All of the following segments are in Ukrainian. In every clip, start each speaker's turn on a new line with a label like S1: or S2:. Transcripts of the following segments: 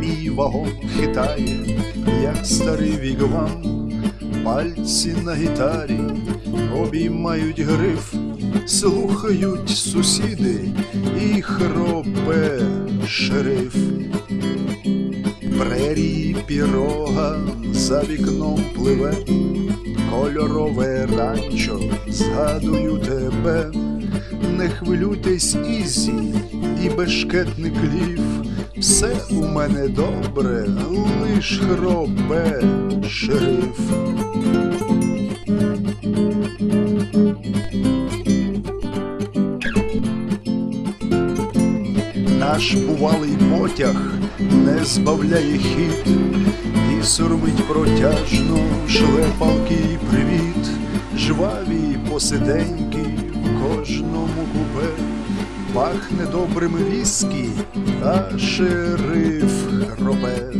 S1: мій вагон хитає, як старий вігвам, пальці на гітарі обіймають гриф, слухають сусіди і хропе шериф. Прерії пірога за вікном пливе, кольорове ранчо, згадую тебе, не хвилюйтесь ізі і бешкетний клів, все у мене добре, лиш хропе шериф. Наш бувалий потяг не збавляє хід і сурмить протяжно шле палкий привіт, жваві посиденьки кожному купе, пахне добрим віскі, а шериф хропе.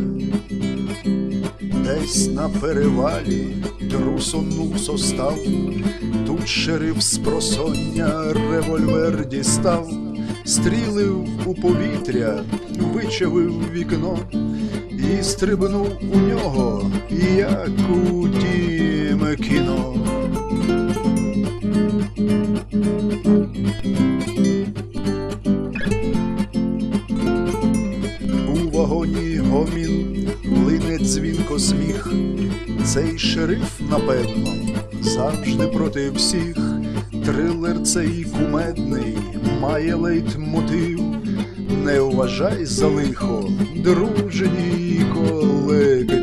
S1: Десь на перевалі трусонув состав, тут шериф з просоння револьвер дістав, стрілив у повітря, вичавив вікно і стрибнув у нього, як у тім кіно. Вагоні гомін лине дзвінко сміх. Цей шериф, напевно, завжди проти всіх. Трилер цей кумедний має лейтмотив. Не вважай за лихо, дружній колектив.